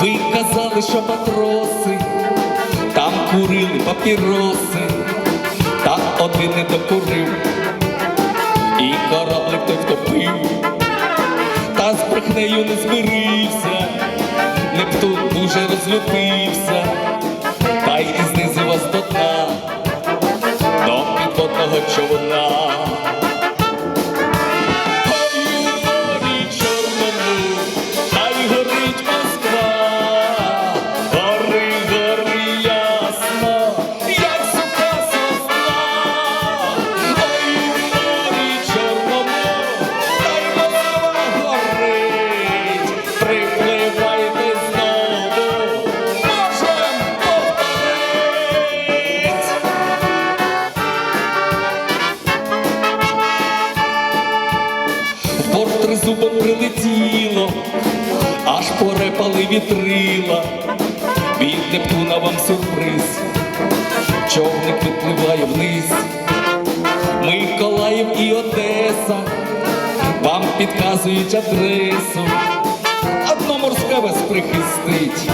Ви казали, що матроси там курили папіроси, та один не докурив, і кораблик той втопив, та з брехнею не змирився, Нептун дуже розлюбився, та й знизу вас до дна, до підводного човна. Тризубом прилетіло, аж порепали вітрила. Від Нептуна вам сюрприз, човник відпливає вниз. Миколаїв і Одеса вам підказують адресу. Одно морське вас прихистить.